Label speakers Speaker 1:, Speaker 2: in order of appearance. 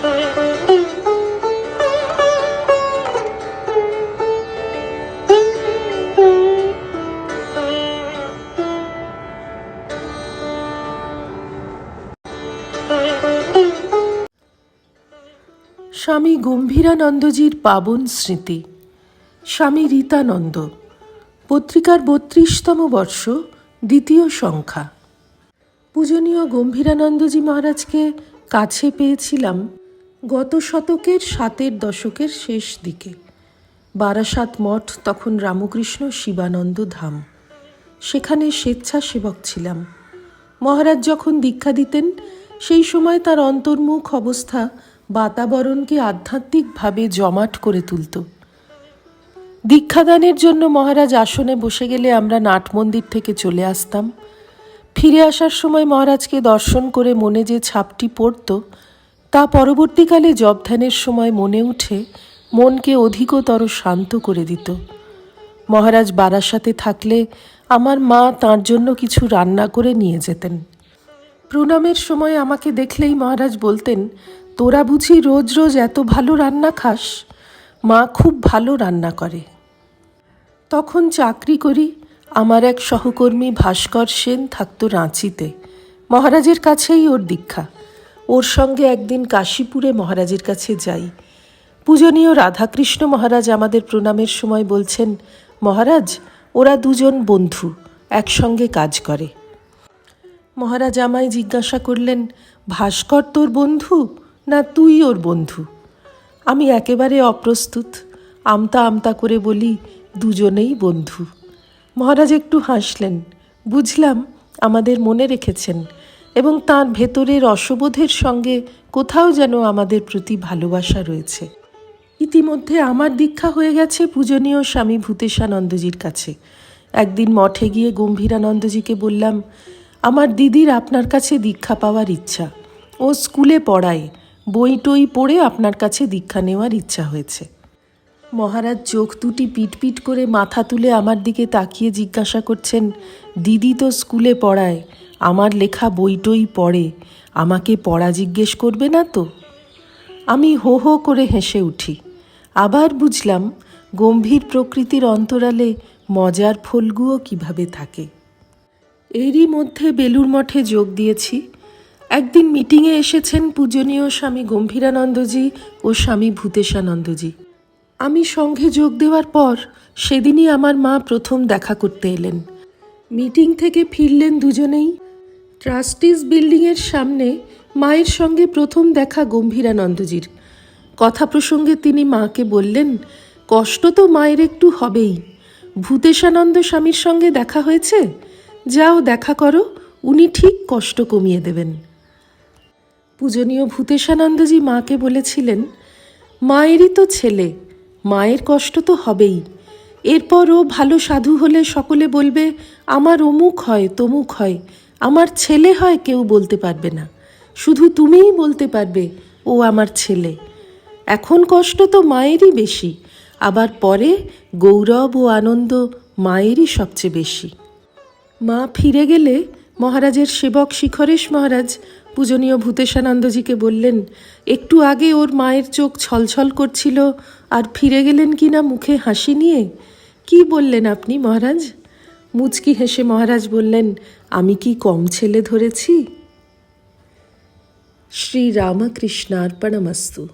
Speaker 1: স্বামী গম্ভীরানন্দজির পাবন স্মৃতি। স্বামী রীতানন্দ। পত্রিকার বত্রিশতম বর্ষ, দ্বিতীয় সংখ্যা। পূজনীয় গম্ভীরানন্দজি মহারাজকে কাছে পেয়েছিলাম গত শতকের সাতের দশকের শেষ দিকে। বারাসাত মঠ, তখন রামকৃষ্ণ শিবানন্দ ধাম। সেখানে স্বেচ্ছাসেবক ছিলাম। মহারাজ যখন দীক্ষা দিতেন, সেই সময় তার অন্তর্মুখ অবস্থা বাতাবরণকে আধ্যাত্মিকভাবে জমাট করে তুলত। দীক্ষাদানের জন্য মহারাজ আসনে বসে গেলে আমরা নাট মন্দির থেকে চলে আসতাম। ফিরে আসার সময় মহারাজকে দর্শন করে মনে যে ছাপটি পড়ত তা পরবর্তীকালে জবধ্যানের সময় মনে উঠে মনকে অধিকতর শান্ত করে দিত। মহারাজ বারাসাতে থাকলে আমার মা তার জন্য কিছু রান্না করে নিয়ে যেতেন। প্রণামের সময় আমাকে দেখলেই মহারাজ বলতেন, তোরা বুঝি রোজ রোজ এত ভালো রান্না খাস? মা খুব ভালো রান্না করে। তখন চাকরি করি, আমার এক সহকর্মী ভাস্কর সেন থাকতো রাঁচিতে। মহারাজের কাছেই ওর দীক্ষা। ওর সঙ্গে একদিন কাশীপুরে মহারাজের কাছে যাই। পূজনীয় রাধাকৃষ্ণ মহারাজ আমাদের প্রণামের সময় বলছেন, মহারাজ, ওরা দুজন বন্ধু, একসঙ্গে কাজ করে। মহারাজ আমায় জিজ্ঞাসা করলেন, ভাস্কর তোর বন্ধু না তুই ওর বন্ধু? আমি একেবারে অপ্রস্তুত, আমতা আমতা করে বলি, দুজনেই বন্ধু। মহারাজ একটু হাসলেন, বুঝলাম, আমাদের মনে রেখেছেন এবং তার ভেতরের অসবোধের সঙ্গে কোথাও যেন আমাদের প্রতি ভালোবাসা রয়েছে। ইতিমধ্যে আমার দীক্ষা হয়ে গেছে পূজনীয় স্বামী ভূতেশানন্দজির কাছে। একদিন মঠে গিয়ে গম্ভীরানন্দজিকে বললাম, আমার দিদির আপনার কাছে দীক্ষা পাওয়ার ইচ্ছা। ও স্কুলে পড়ায়। বই টই পড়ে আপনার কাছে দীক্ষা নেওয়ার ইচ্ছা হয়েছে। মহারাজ চোখ দুটি পিটপিট করে মাথা তুলে আমার দিকে তাকিয়ে জিজ্ঞাসা করছেন, দিদি তো স্কুলে পড়ায় আমার লেখা বইটই পড়ে, আমাকে পড়া জিজ্ঞেস করবে না তো? আমি হো হো করে হেসে উঠি। আবার বুঝলাম, গম্ভীর প্রকৃতির অন্তরালে মজার ফলগুও কীভাবে থাকে। এরই মধ্যে বেলুর মঠে যোগ দিয়েছি। একদিন মিটিংয়ে এসেছেন পূজনীয় স্বামী গম্ভীরানন্দজি ও স্বামী ভূতেশানন্দজি। আমি সঙ্গে যোগ দেওয়ার পর সেদিনই আমার মা প্রথম দেখা করতে এলেন। মিটিং থেকে ফিরলেন দুজনেই। ট্রাস্টিস বিল্ডিংয়ের সামনে মায়ের সঙ্গে প্রথম দেখা গম্ভীরানন্দজির। কথা প্রসঙ্গে তিনি মাকে বললেন, কষ্ট তো মায়ের একটু হবেই। ভূতেশানন্দ স্বামীর সঙ্গে দেখা হয়েছে? যাও দেখা করো, উনি ঠিক কষ্ট কমিয়ে দেবেন। পূজনীয় ভূতেশানন্দজি মাকে বলেছিলেন, মায়েরই তো ছেলে, মায়ের কষ্ট তো হবেই। এরপর ও ভালো সাধু হলে সকলে বলবে, আমার অমুক হয়, তমুক হয় আমার ছেলে হয় কেউ বলতে পারবে না। শুধু তুমিই বলতে পারবে, ও আমার ছেলে। এখন কষ্ট তো মায়েরই বেশি, আবার পরে গৌরব ও আনন্দ মায়েরই সবচেয়ে বেশি। মা ফিরে গেলে মহারাজের সেবক শিখরেশ মহারাজ পূজনীয় ভূতেশানন্দজিকে বললেন, একটু আগে ওর মায়ের চোখ ছলছল করছিল, আর ফিরে গেলেন কি না মুখে হাসি নিয়ে? কি বললেন আপনি মহারাজ? মুচকি হেসে মহারাজ বললেন আমি কি কম ছেলে ধরেছি? শ্রী রামকৃষ্ণার্পণমস্তু